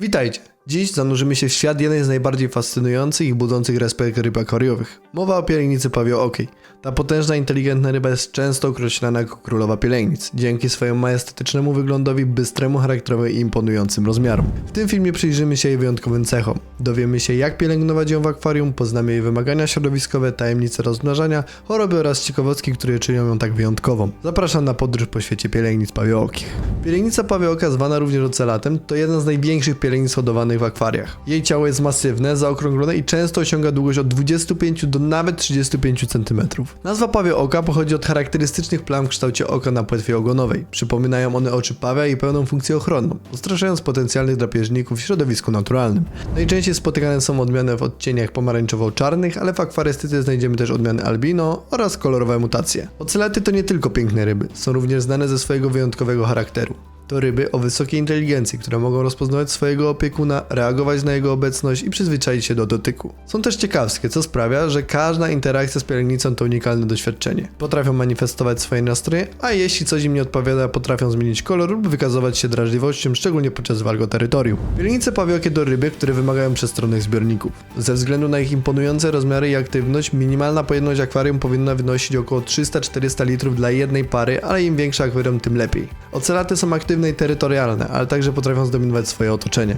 Witajcie! Dziś zanurzymy się w świat jednej z najbardziej fascynujących i budzących respekt ryb akwariowych. Mowa o pielęgnicy pawiookej. Ta potężna, inteligentna ryba jest często określana jako królowa pielęgnic, dzięki swojemu majestatycznemu wyglądowi, bystremu charakterowi i imponującym rozmiarom. W tym filmie przyjrzymy się jej wyjątkowym cechom. Dowiemy się jak pielęgnować ją w akwarium, poznamy jej wymagania środowiskowe, tajemnice rozmnażania, choroby oraz ciekawostki, które czynią ją tak wyjątkową. Zapraszam na podróż po świecie pielęgnic pawiookich. Pielęgnica pawioka, zwana również ocelatem, to jeden z największych pielęgnic hodowanych w akwariach. Jej ciało jest masywne, zaokrąglone i często osiąga długość od 25 do nawet 35 cm. Nazwa pawie oka pochodzi od charakterystycznych plam w kształcie oka na płetwie ogonowej. Przypominają one oczy pawia i pełną funkcję ochronną, ustraszając potencjalnych drapieżników w środowisku naturalnym. Najczęściej spotykane są odmiany w odcieniach pomarańczowo-czarnych, ale w akwarystyce znajdziemy też odmiany albino oraz kolorowe mutacje. Ocelety to nie tylko piękne ryby, są również znane ze swojego wyjątkowego charakteru. To ryby o wysokiej inteligencji, które mogą rozpoznawać swojego opiekuna, reagować na jego obecność i przyzwyczaić się do dotyku. Są też ciekawskie, co sprawia, że każda interakcja z pielęgnicą to unikalne doświadczenie. Potrafią manifestować swoje nastroje, a jeśli coś im nie odpowiada, potrafią zmienić kolor lub wykazywać się drażliwością, szczególnie podczas walk o terytorium. Pielęgnice pawiokie to ryby, które wymagają przestronnych zbiorników. Ze względu na ich imponujące rozmiary i aktywność, minimalna pojemność akwarium powinna wynosić około 300-400 litrów dla jednej pary, ale im większy akwarium, tym lepiej. Ocelaty są aktywne i terytorialne, ale także potrafią zdominować swoje otoczenie.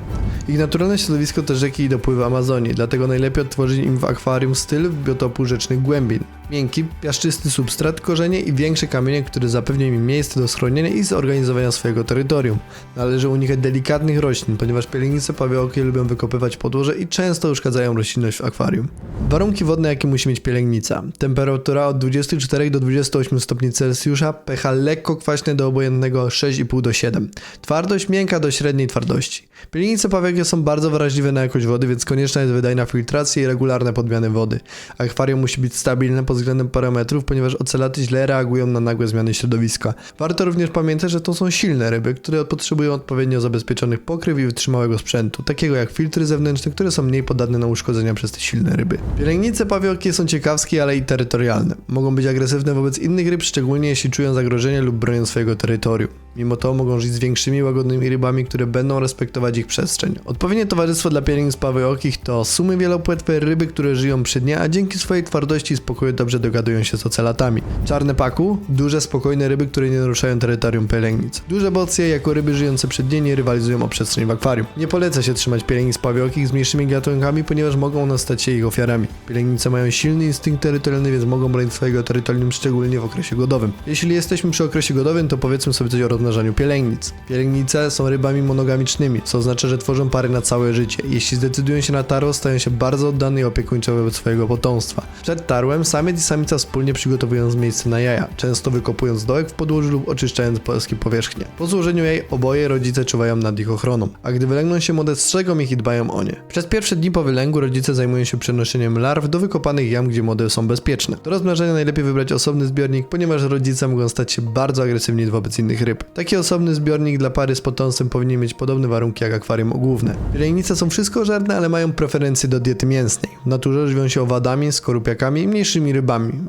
Ich naturalne środowisko to rzeki i dopływy Amazonii, dlatego najlepiej odtworzyć im w akwarium styl biotopu rzecznych głębin. Miękki, piaszczysty substrat, korzenie i większe kamienie, które zapewnią im miejsce do schronienia i zorganizowania swojego terytorium. Należy unikać delikatnych roślin, ponieważ pielęgnice pawiokie lubią wykopywać podłoże i często uszkadzają roślinność w akwarium. Warunki wodne, jakie musi mieć pielęgnica. Temperatura od 24 do 28 stopni Celsjusza, pH lekko kwaśne do obojętnego 6,5 do 7. Twardość miękka do średniej twardości. Pielęgnice pawiokie są bardzo wrażliwe na jakość wody, więc konieczna jest wydajna filtracja i regularne podmiany wody. Akwarium musi być stabilne pod względem parametrów, ponieważ ocelaty źle reagują na nagłe zmiany środowiska. Warto również pamiętać, że to są silne ryby, które potrzebują odpowiednio zabezpieczonych pokryw i wytrzymałego sprzętu, takiego jak filtry zewnętrzne, które są mniej podatne na uszkodzenia przez te silne ryby. Pielęgnice pawiokie są ciekawskie, ale i terytorialne. Mogą być agresywne wobec innych ryb, szczególnie jeśli czują zagrożenie lub bronią swojego terytorium. Mimo to mogą żyć z większymi, łagodnymi rybami, które będą respektować ich przestrzeń. Odpowiednie towarzystwo dla pielęgnic pawiokich to sumy wielopłetwe, ryby, które żyją przy dnie, a dzięki swojej twardości i spokoju dobrze dogadują się z ocelatami. Czarne paku, duże, spokojne ryby, które nie naruszają terytorium pielęgnic. Duże bocje, jako ryby żyjące przy dnie, nie rywalizują o przestrzeń w akwarium. Nie poleca się trzymać pielęgnic pawiokich z mniejszymi gatunkami, ponieważ mogą one stać się ich ofiarami. Pielęgnice mają silny instynkt terytorialny, więc mogą bronić swojego terytorium, szczególnie w okresie godowym. Jeśli jesteśmy przy okresie godowym, to powiedzmy sobie coś o rozmnażaniu pielęgnic. Pielęgnice są rybami monogamicznymi, co oznacza, że tworzą pary na całe życie. Jeśli zdecydują się na taro, stają się bardzo oddane i opiekuńcze wobec swojego potomstwa. Przed tarłem samiec i samica wspólnie przygotowują miejsce na jaja, często wykopując dołek w podłożu lub oczyszczając polskie powierzchnie. Po złożeniu jaj oboje rodzice czuwają nad ich ochroną, a gdy wylęgną się młode strzegą ich i dbają o nie. Przez pierwsze dni po wylęgu rodzice zajmują się przenoszeniem larw do wykopanych jam, gdzie młode są bezpieczne. Do rozmnażania najlepiej wybrać osobny zbiornik, ponieważ rodzice mogą stać się bardzo agresywni wobec innych ryb. Taki osobny zbiornik dla pary z potomstwem powinien mieć podobne warunki jak akwarium główne. Pielęgnice są wszystkożerne, ale mają preferencje do diety mięsnej. W naturze żywią się owadami, skorupiakami i mniejszymi rybami.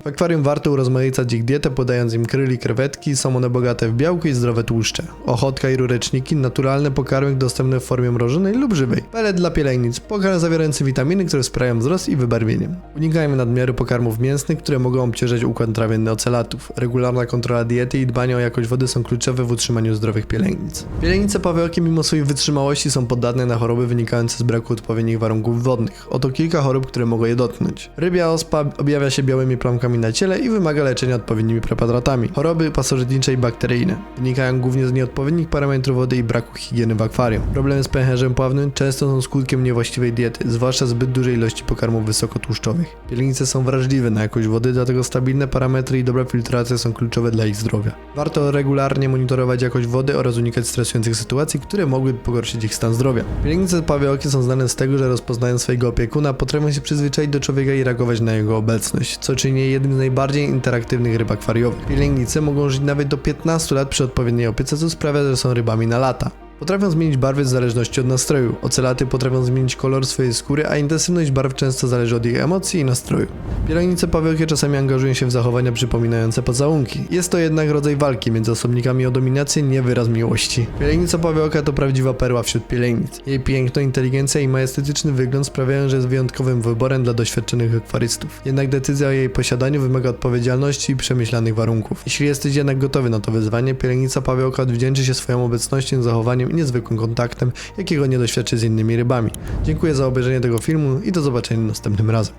W akwarium warto urozmaicać ich dietę, podając im kryli krewetki, są one bogate w białko i zdrowe tłuszcze. Ochotka i rureczniki, naturalne pokarmy dostępne w formie mrożonej lub żywej. Pelet dla pielęgnic, pokarm zawierający witaminy, które wspierają wzrost i wybarwienie. Unikajmy nadmiaru pokarmów mięsnych, które mogą obciążać układ trawienny ocelatów. Regularna kontrola diety i dbanie o jakość wody są kluczowe w utrzymaniu zdrowych pielęgnic. Pielęgnice pawiokie mimo swojej wytrzymałości są podatne na choroby wynikające z braku odpowiednich warunków wodnych. Oto kilka chorób, które mogą je dotknąć. Rybia ospa objawia się białymi plamkami na ciele i wymaga leczenia odpowiednimi preparatami. Choroby pasożytnicze i bakteryjne wynikają głównie z nieodpowiednich parametrów wody i braku higieny w akwarium. Problemy z pęcherzem pławnym często są skutkiem niewłaściwej diety, zwłaszcza zbyt dużej ilości pokarmów wysokotłuszczowych. Pielęgnice są wrażliwe na jakość wody, dlatego stabilne parametry i dobra filtracja są kluczowe dla ich zdrowia. Warto regularnie monitorować jakość wody oraz unikać stresujących sytuacji, które mogłyby pogorszyć ich stan zdrowia. Pielęgnice pawiokie są znane z tego, że rozpoznają swojego opiekuna, potrafią się przyzwyczaić do człowieka i reagować na jego obecność, co czyni je jednym z najbardziej interaktywnych ryb akwariowych. Pielęgnice mogą żyć nawet do 15 lat przy odpowiedniej opiece, co sprawia, że są rybami na lata. Potrafią zmienić barwy w zależności od nastroju. Ocelaty potrafią zmienić kolor swojej skóry, a intensywność barw często zależy od ich emocji i nastroju. Pielęgnice pawiołkie czasami angażują się w zachowania przypominające pocałunki. Jest to jednak rodzaj walki między osobnikami o dominację, nie wyraz miłości. Pielęgnica pawiołka to prawdziwa perła wśród pielęgnic. Jej piękno, inteligencja i majestetyczny wygląd sprawiają, że jest wyjątkowym wyborem dla doświadczonych akwarystów. Jednak decyzja o jej posiadaniu wymaga odpowiedzialności i przemyślanych warunków. Jeśli jesteś jednak gotowy na to wyzwanie, pielęgnica pawiołka odwdzięczy się swoją obecnością, zachowaniem i niezwykłym kontaktem, jakiego nie doświadczy z innymi rybami. Dziękuję za obejrzenie tego filmu i do zobaczenia następnym razem.